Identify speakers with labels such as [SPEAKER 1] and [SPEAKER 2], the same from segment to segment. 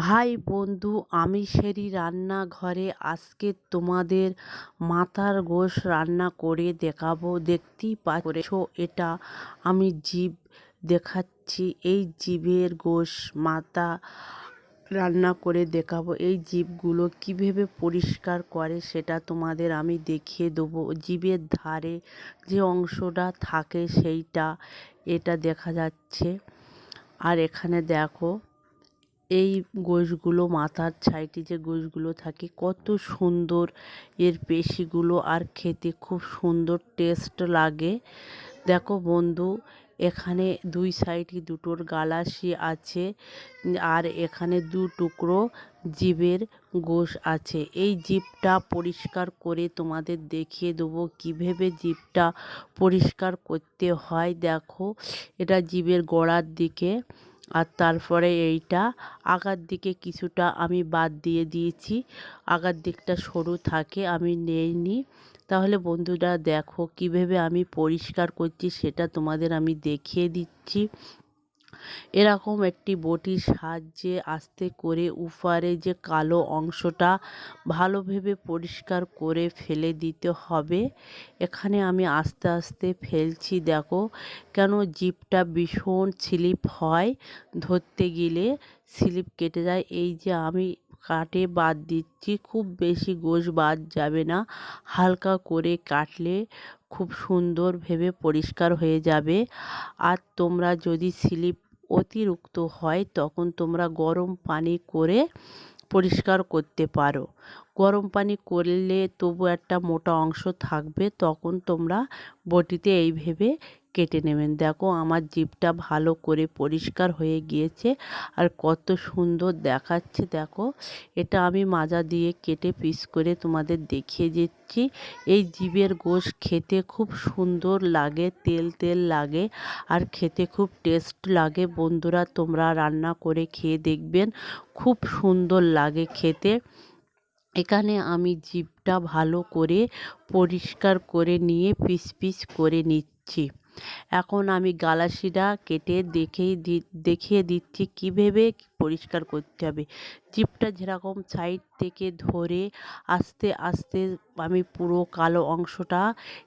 [SPEAKER 1] High বন্ধু, আমি সেরি রান্নাঘরে আজকে তোমাদের মাথার গোশ রান্না করে দেখাবো। দেখতেই পাচ্ছ এটা আমি জীব দেখাচ্ছি। এই জীবের গোশ মাথা রান্না করে দেখাবো। এই জীবগুলো কীভাবে পরিষ্কার করে সেটা তোমাদের আমি দেখিয়ে দেবো। জীবের ধারে যে অংশটা থাকে সেইটা, এটা দেখা যাচ্ছে। আর এখানে দেখো এই গোশগুলো, মাথার সাইডে যে গোশগুলো থাকে, কত সুন্দর এর পেশিগুলো আর খেতে খুব সুন্দর টেস্ট লাগে। দেখো বন্ধু, এখানে দুই সাইডে দুটোর গালাসি আছে, আর এখানে দু টুকরো জীবের গোশ আছে। এই জীবটা পরিষ্কার করে তোমাদের দেখিয়ে দেবো কীভাবে জীবটা পরিষ্কার করতে হয়। দেখো, এটা জীবের গোড়ার দিকে আর তারপরে এইটা আগার দিকে কিছুটা আমি বাদ দিয়ে দিয়েছি। আগার দিকটা সরু থাকে, আমি নেইনি তাহলে বন্ধুরা দেখো কীভাবে আমি পরিষ্কার করছি, সেটা তোমাদের আমি দেখিয়ে দিচ্ছি। এরকম একটি বটির সাহায্যে আস্তে করে উপারে যে কালো অংশটা ভালোভাবে পরিষ্কার করে ফেলে দিতে হবে। এখানে আমি আস্তে আস্তে ফেলছি, দেখো কেন জিপটা ভীষণ স্লিপ হয় ধরতে গেলে। স্লিপ কেটে যায়, এই যে আমি কাটে বাদ দিচ্ছি, খুব বেশি গোশ বাদ যাবে না, হালকা করে কাটলে খুব সুন্দর ভেবে পরিষ্কার হয়ে যাবে। আর তোমরা যদি স্লিপ অতিরিক্ত হয় তখন তোমরা গরম পানি করে পরিষ্কার করতে পারো। গরম পানি করলে তবু একটা মোটা অংশ থাকবে, তখন তোমরা বটিতে এই ভেবে কেটে নেবেন। দেখো, আমার জিভটা ভালো করে পরিষ্কার হয়ে গিয়েছে আর কত সুন্দর দেখাচ্ছে। দেখো, এটা আমি মাজা দিয়ে কেটে পিস করে তোমাদের দেখিয়ে দিচ্ছি। এই জীবের গোশ খেতে খুব সুন্দর লাগে, তেল তেল লাগে আর খেতে খুব টেস্ট লাগে। বন্ধুরা, তোমরা রান্না করে খেয়ে দেখবেন, খুব সুন্দর লাগে খেতে। এখানে আমি জিভটা ভালো করে পরিষ্কার করে নিয়ে পিস পিস করে নিচ্ছি। এখন আমি গালাসিটা কেটে দেখেই দি, দেখিয়ে দিচ্ছি কীভাবে পরিষ্কার করতে হবে। জিপটা যেরকম সাইড থেকে ধরে আস্তে আস্তে আমি পুরো কালো অংশটা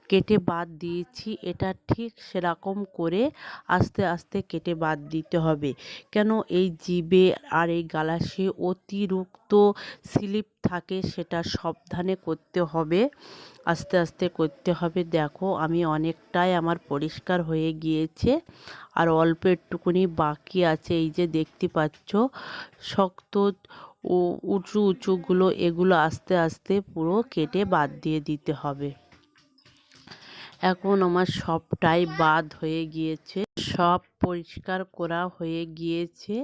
[SPEAKER 1] কেটে বাদ দিয়েছি। এটা ঠিক সেরকম করে আস্তে আস্তে কেটে বাদ দিতে হবে। কেন এই জিবে আর এই গালাসে অতিরিক্ত স্লিপ থাকে সেটা সাবধানে করতে হবে। আস্তে আস্তে করতে হবে। দেখো, আমি অনেকটাই আমার পরিষ্কার হয়ে গিয়েছে। আর অল্প একটুকুনি বাকি আছে, এই যে দেখতে পাচ্ছ, শক্ত ও উঁচু উঁচুগুলো, এগুলো আস্তে আস্তে পুরো কেটে বাদ দিয়ে দিতে হবে। এখন আমার সবটাই বাদ হয়ে গিয়েছে, সব পরিষ্কার করা হয়ে গিয়েছে।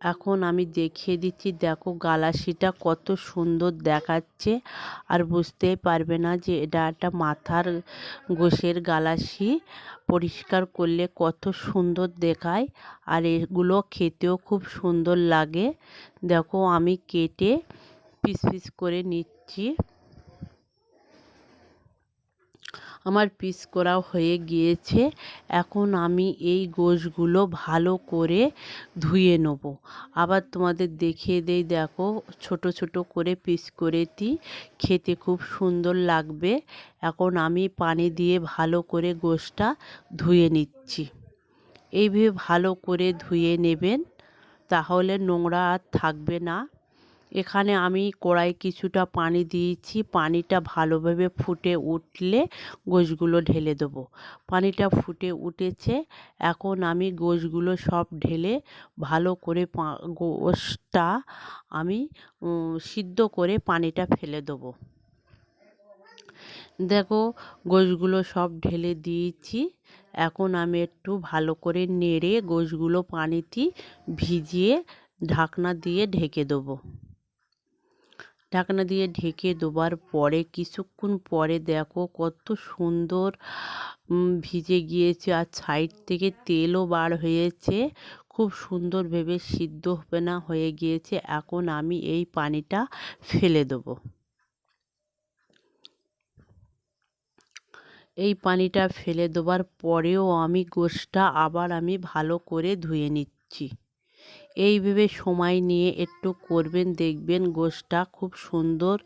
[SPEAKER 1] এখন আমি দেখিয়ে দিচ্ছি, দেখো গালাসিটা কত সুন্দর দেখাচ্ছে। আর বুঝতেই পারবে না যে এটা একটা মাথার গোশের গালাসি। পরিষ্কার করলে কত সুন্দর দেখায়। আর এগুলো খেতেও খুব সুন্দর লাগে। দেখো আমি কেটে পিস পিস করে নিচ্ছি। আমার পিস করা হয়ে গিয়েছে। এখন আমি এই গোশগুলো ভালো করে ধুয়ে নেব। আবার তোমাদের দেখিয়ে দেই, দেখো, ছোট ছোট করে পিস করে দিই খেতে খুব সুন্দর লাগবে। এখন আমি পানি দিয়ে ভালো করে গোশটা ধুয়ে নিচ্ছি। এইভাবে ভালো করে ধুয়ে নেবেন, তাহলে নোংরা আর থাকবে না। এখানে আমি কড়াই কিছুটা পানি দিয়েছি। পানিটা ভালোভাবে ফুটে উঠলে গোশগুলো ঢেলে দেবো। পানিটা ফুটে উঠেছে। এখন আমি গোশগুলো সব ঢেলে ভালো করে গোশটা আমি সিদ্ধ করে পানিটা ফেলে দেবো। দেখো, গোশগুলো সব ঢেলে দিয়েছি। এখন আমি একটু ভালো করে নেড়ে গোশগুলো পানিতে ভিজিয়ে ঢাকনা দিয়ে ঢেকে দেবো। ঢাকনা দিয়ে ঢেকে দেবার পরে, কিছুক্ষণ পরে দেখো কত সুন্দর ভিজে গিয়েছে আর সাইড থেকে তেলও বার হয়েছে। খুব সুন্দর ভেবে সিদ্ধ হবে না হয়ে গিয়েছে। এখন আমি এই পানিটা ফেলে দেবো। এই পানিটা ফেলে দেওয়ার পরেও আমি গোশটা আবার আমি ভালো করে ধুয়ে নিচ্ছি। এইভাবে সময় নিয়ে একটু করবেন, দেখবেন গোশটা খুব সুন্দর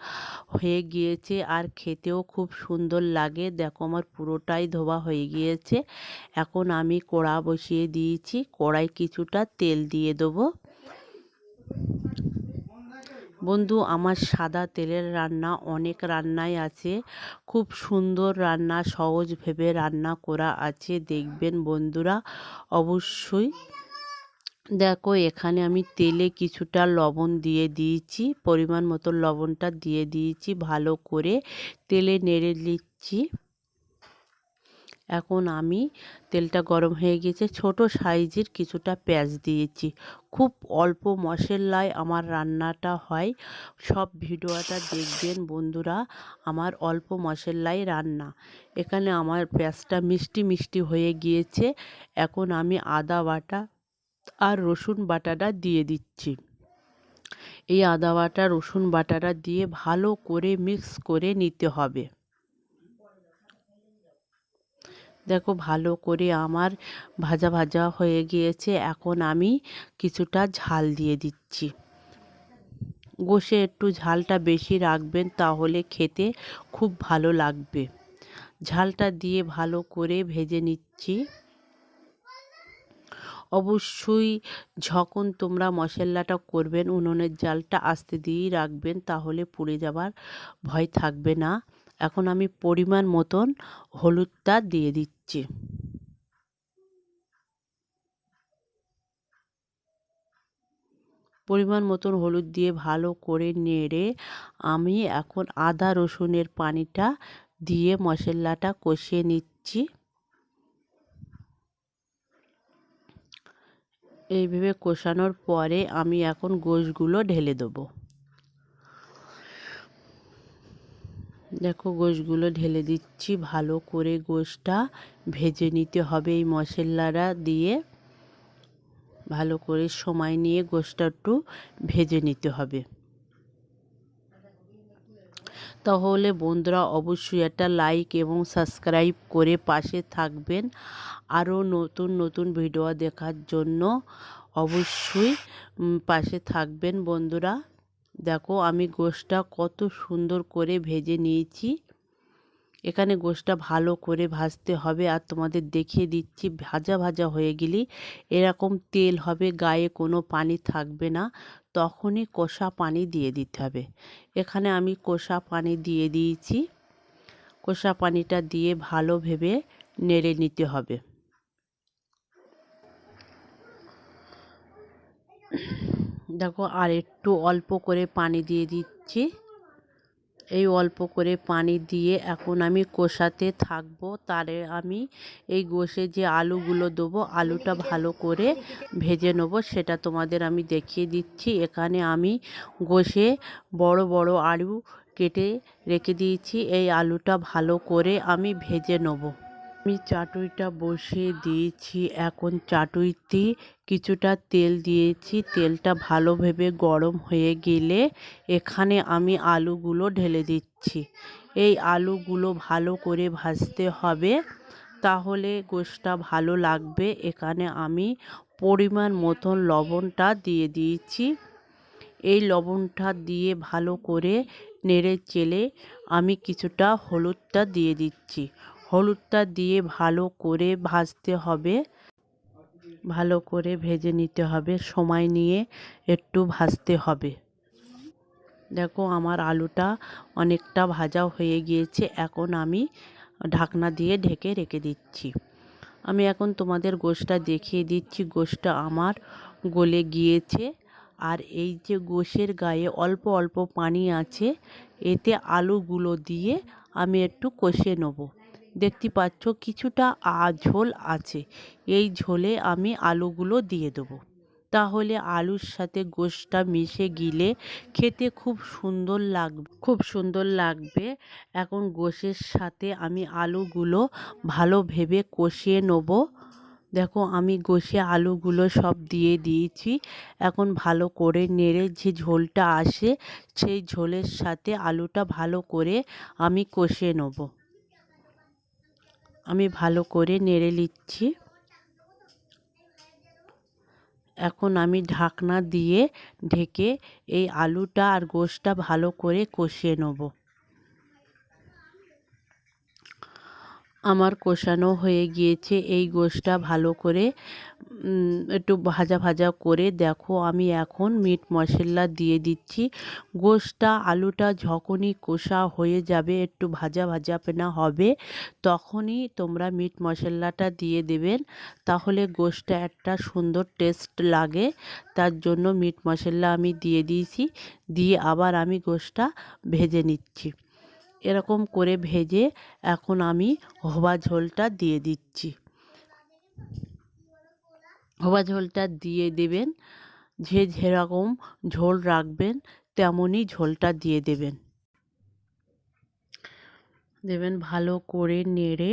[SPEAKER 1] হয়ে গিয়েছে আর খেতেও খুব সুন্দর লাগে। দেখো আমার পুরোটাই ধোয়া হয়ে গিয়েছে। এখন আমি কড়া বসিয়ে দিয়েছি, কড়াই কিছুটা তেল দিয়ে দেবো। বন্ধু, আমার সাদা তেলের রান্না অনেক রান্নাই আছে। খুব সুন্দর রান্না, সহজ ভেবে রান্না করা আছে। দেখবেন বন্ধুরা, অবশ্যই দেখো, এখানে আমি তেলে কিছুটা লবণ দিয়ে দিয়েছি, পরিমাণ মতো লবণটা দিয়ে দিয়েছি, ভালো করে তেলে নেড়ে নিচ্ছি। এখন আমি তেলটা গরম হয়ে গেছে, ছোট সাইজের কিছুটা পেঁয়াজ দিয়েছি। খুব অল্প মশলায় আমার রান্নাটা হয়, সব ভিডিওটা দেখবেন বন্ধুরা, আমার অল্প মশলায় রান্না। এখানে আমার পেঁয়াজটা মিষ্টি মিষ্টি হয়ে গিয়েছে, এখন আমি আদা বাটা আর রসুন বাটাটা দিয়ে দিচ্ছি। এই আদা বাটা, রসুন বাটাটা দিয়ে ভালো করে মিক্স করে নিতে হবে। দেখো ভালো করে আমার ভাজা ভাজা হয়ে গিয়েছে। এখন আমি কিছুটা ঝাল দিয়ে দিচ্ছি। গোশে একটু ঝালটা বেশি রাখবেন তাহলে খেতে খুব ভালো লাগবে। ঝালটা দিয়ে ভালো করে ভেজে নিচ্ছি। অবশ্যই যখন তোমরা মশলাটা করবেন, উনুনের জালটা আস্তে দিয়েই রাখবেন, তাহলে পুড়ে যাবার ভয় থাকবে না। এখন আমি পরিমাণ মতন হলুদটা দিয়ে দিচ্ছি। পরিমাণ মতন হলুদ দিয়ে ভালো করে নেড়ে আমি এখন আদা রসুনের পানিটা দিয়ে মশলাটা কষিয়ে নিচ্ছি। এইভাবে কষানোর পরে আমি এখন গোশগুলো ঢেলে দেবো। দেখো গোশগুলো ঢেলে দিচ্ছি, ভালো করে গোশটা ভেজে নিতে হবে এই মশলারা দিয়ে। ভালো করে সময় নিয়ে গোশটা একটু ভেজে নিতে হবে। তাহলে বন্ধুরা অবশ্যই একটা লাইক এবং সাবস্ক্রাইব করে পাশে থাকবেন। আরও নতুন নতুন ভিডিও দেখার জন্য অবশ্যই পাশে থাকবেন বন্ধুরা। দেখো আমি গোশটা কত সুন্দর করে ভেজে নিয়েছি। এখানে গোশটা ভালো করে ভাজতে হবে আর তোমাদের দেখিয়ে দিচ্ছি ভাজা ভাজা হয়ে গেলে এরকম তেল হবে, গায়ে কোনো পানি থাকবে না। তখনই কষা পানি দিয়ে দিতে হবে। এখানে আমি কষা পানি দিয়ে দিয়েছি। কষা পানিটা দিয়ে ভালো ভেবে নেড়ে নিতে হবে। দেখো আর একটু অল্প করে পানি দিয়ে দিচ্ছি। এই অল্প করে পানি দিয়ে এখন আমি কষাতে থাকব। তারে আমি এই গোষে যে আলুগুলো দেবো, আলুটা ভালো করে ভেজে নেব, সেটা তোমাদের আমি দেখিয়ে দিচ্ছি। এখানে আমি গোষে বড় বড় আলু কেটে রেখে দিয়েছি। এই আলুটা ভালো করে আমি ভেজে নেব। আমি চাটুইটা বসিয়ে দিয়েছি। এখন চাটুইতে কিছুটা তেল দিয়েছি। তেলটা ভালোভাবে গরম হয়ে গেলে এখানে আমি আলুগুলো ঢেলে দিচ্ছি। এই আলুগুলো ভালো করে ভাজতে হবে, তাহলে গোশটা ভালো লাগবে। এখানে আমি পরিমাণ মতন লবণটা দিয়ে দিয়েছি। এই লবণটা দিয়ে ভালো করে নেড়ে চেলে আমি কিছুটা হলুদটা দিয়ে দিচ্ছি। হলুদটা দিয়ে ভালো করে ভাজতে হবে। ভালো করে ভেজে নিতে হবে। সময় নিয়ে একটু ভাজতে হবে। দেখো আমার আলুটা অনেকটা ভাজা হয়ে গিয়েছে। এখন আমি ঢাকনা দিয়ে ঢেকে রেখে দিচ্ছি। আমি এখন তোমাদের গোশটা দেখিয়ে দিচ্ছি। গোশটা আমার গলে গিয়েছে। আর এই যে গোশের গায়ে অল্প অল্প পানি আছে, এতে আলুগুলো দিয়ে আমি একটু কষে নেব। দেখতে পাচ্ছ কিছুটা ঝোল আছে। এই ঝোলে আমি আলুগুলো দিয়ে দেবো। তাহলে আলুর সাথে গোশটা মিশে গিলে খেতে খুব সুন্দর লাগবে। খুব সুন্দর লাগবে। এখন গোশের সাথে আমি আলুগুলো ভালো ভেবে কষিয়ে নেব। দেখো আমি গোশে আলুগুলো সব দিয়ে দিয়েছি। এখন ভালো করে নেড়ে যে ঝোলটা আসে, সেই ঝোলের সাথে আলুটা ভালো করে আমি কষিয়ে নেব। আমি ভালো করে নেড়ে নিচ্ছি। এখন আমি ঢাকনা দিয়ে ঢেকে এই আলুটা আর গোশটা ভালো করে কষিয়ে নেব। আমার কষানো হয়ে গিয়েছে। এই গোশটা ভালো করে একটু ভাজা ভাজা করে দেখো, আমি এখন মিট মশলা দিয়ে দিচ্ছি। গোশটা আলুটা যখনই কষা হয়ে যাবে, একটু ভাজা ভাজা পেনা হবে, তখনই তোমরা মিট মশলাটা দিয়ে দেবেন। তাহলে গোশটা একটা সুন্দর টেস্ট লাগে। তার জন্য মিট মশলা আমি দিয়ে দিয়েছি। দিয়ে আবার আমি গোশটা ভেজে নিচ্ছি। এরকম করে ভেজে এখন আমি হবা ঝোলটা দিয়ে দিচ্ছি। হবা ঝোলটা দিয়ে দেবেন, যে যেরকম ঝোল রাখবেন তেমনই ঝোলটা দিয়ে দেবেন। দেবেন ভালো করে নেড়ে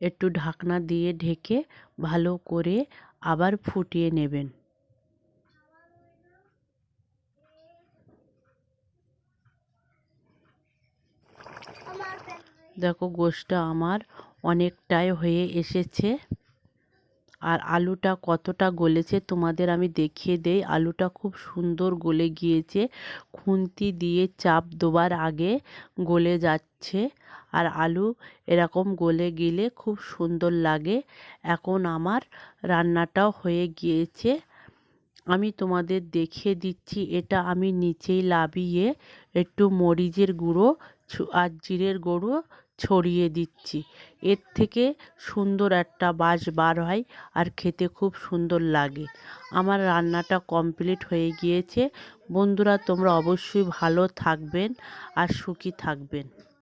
[SPEAKER 1] একটু ঢাকনা দিয়ে ঢেকে ভালো করে আবার ফুটিয়ে নেবেন। দেখো গোশটা আমার অনেকটাই হয়ে এসেছে। আর আলুটা কতটা গলেছে তোমাদের আমি দেখিয়ে দেই। আলুটা খুব সুন্দর গলে গিয়েছে। খুন্তি দিয়ে চাপ দেওয়ার আগে গলে যাচ্ছে। আর আলু এরকম গলে গেলে খুব সুন্দর লাগে। এখন আমার রান্নাটাও হয়ে গিয়েছে। আমি তোমাদের দেখিয়ে দিচ্ছি, এটা আমি নিচেই লাবিয়ে একটু মরিচের গুঁড়ো আর জিরের গুঁড়ো ছড়িয়ে দিচ্ছি। এর থেকে সুন্দর একটা বাস বার হয় আর খেতে খুব সুন্দর লাগে। আমার রান্নাটা কমপ্লিট হয়ে গিয়েছে। বন্ধুরা, তোমরা অবশ্যই ভালো থাকবেন আর সুখী থাকবেন।